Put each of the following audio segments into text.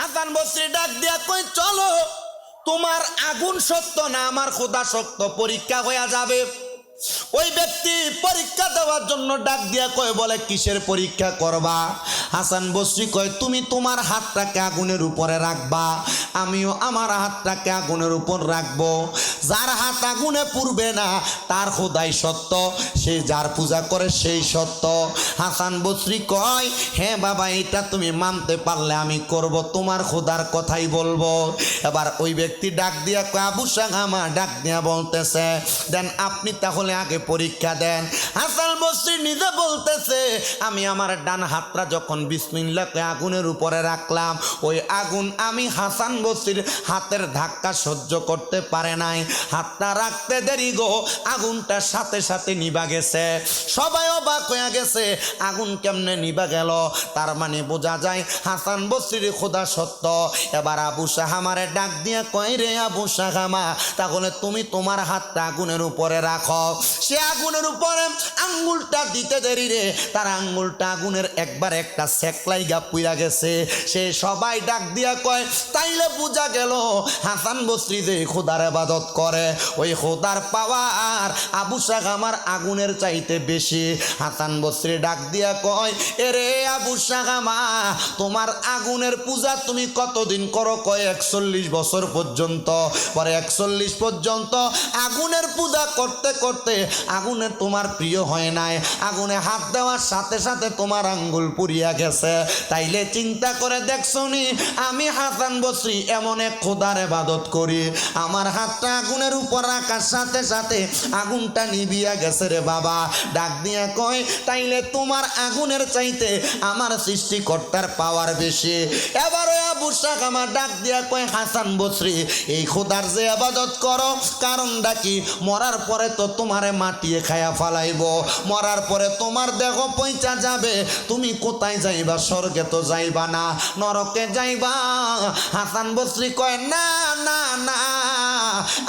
হাসান বসরি ডাক দিয়া কই, চলো, তোমার আগুন সত্য না, আমার খোদা সত্য, পরীক্ষা হয়ে যাবে। ওই ব্যক্তি পরীক্ষা দেওয়ার জন্য ডাক দিয়া কয়, বলে, কিসের পরীক্ষা করবা? হাসান বসরি কয়, তুমি তোমার হাতটাকে আগুনের উপরে রাখবা। আমিও আমার হাতটাকে আগুনের উপর রাখব। যার হাত আগুনে পুড়বে না, তার খোদাই সত্য। সে যার পূজা করে, সেই সত্য। হাসান বসরি কয় হ্যাঁ বাবা এটা তুমি মানতে পারলে আমি করব, তোমার খোদার কথাই বলব। এবার ওই ব্যক্তি ডাক দিয়া কয়, আবু সাগামা ডাক দিয়া বলতেছে, দেন আপনি তাহলে আগে পরীক্ষা দেন। হাসান বসরি নিজে বলতেছে, আমি আমার ডান হাতটা যখন বিসমিল্লাকে আগুনের উপরে রাখলাম, ওই আগুন আমি হাসান বসরির হাতের ধাক্কা সহ্য করতে পারে নাই। হাতটা রাখতে দেরি গো, আগুনটা সাথে সাথে নিবা গেছে। সবাই অবাক হয়ে গেছে, আগুন কেমনে নিবা গেল? তার মানে বোঝা যায় হাসান বসরির খোদা সত্য। এবার আবু সাহামারে ডাক দিয়ে কয়, রে আবু সাহামা তাহলে তুমি তোমার হাতটা আগুনের উপরে রাখো। সে আগুনের উপরে আঙ্গুলটা দিতে দেরি রে। তার আঙ্গুলটা আগুনের একবার একটা সেকলাই গা পুইরা গেছে। সে সবাই ডাক দিয়া কয়, তাইলে বোঝা গেল, হাসান বসরি যে খোদার আবাদত করে, ওই খোদার পাওয়ার আবু সাগামার আগুনের চাইতে বেশি। হাসান বসরি ডাক দিয়া কয়, এরে আবু সাগামা তোমার আগুনের পূজা তুমি কতদিন করো কয়, একচল্লিশ বছর পর্যন্ত? পরে একচল্লিশ পর্যন্ত আগুনের পূজা করতে করতে আগুনে তোমার প্রিয় হয় নাই। আগুনে হাত দেওয়ার সাথে সাথে তোমার আঙ্গুল পুড়িয়া গেছে। তাইলে চিন্তা করে দেখছনি, আমি হাসান বসরি এমন এক খোদার এবাদত করি। আমার হাতটা আগুনের উপর রাখার সাথে সাথে আগুনটা নিবিয়া গেছে রে বাবা। ডাক দিয়া কয়, তাইলে তোমার আগুনের চাইতে আমার সৃষ্টিকর্তার পাওয়ার বেশি? এবার ওই আবু শাক আমার ডাক দিয়া কয়, হাসান বসরি, এই খোদার যে আবাদত করো, কারণটা কি? মরার পরে তো তোমারে মাটিয়ে খায়া ফালাইব। মরার পরে তোমার দেহ পয়সা যাবে। তুমি কোথায় যাইবা? স্বর্গে তো যাইবা না, নরকে যাইবা। হাসান বসরি কয়, না না না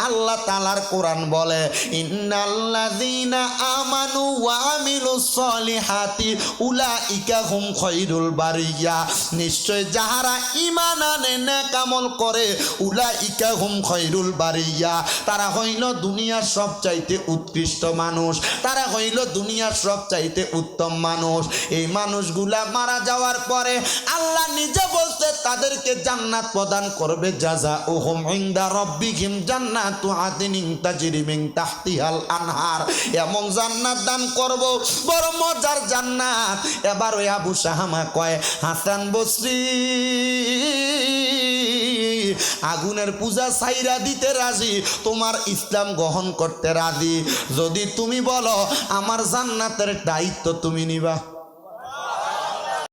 আল্লাহ তালার কোরআন বলে, ইন্নাল্লাযীনা আমানু ওয়া আমিলুস সলিহাতি উলাইকা হুম খৈরুল বারিয়া। নিশ্চয় যাহারা ঈমান আনে নেক আমল করে, উলাইকা হুম খৈরুল বারিয়া। তারা হইল দুনিয়ার সবচাইতে উৎকৃষ্ট মানুষ। তারা হইল দুনিয়ার সবচাইতে উত্তম মানুষ। এই মানুষগুলা মারা যাওয়ার পরে আল্লাহ নিজে বলতে তাদেরকে জান্নাত প্রদান করবে। যাজা ওহম ইন্দা রব্বিহিম জান্নাতু। আদিনিন তাজরি মিন তাহতিহাল আনহার। এমন জান্নাত দান করব, বড় মজার জান্নাত। এবার ওই আবু কয়, হাসান বসরি, আগুনের পূজা সাইরা দিতে রাজি, তোমার ইসলাম গ্রহণ করতে রাজি। যদি তুমি বলো, আমার জান্নাতের দায়িত্ব তুমি নিবা।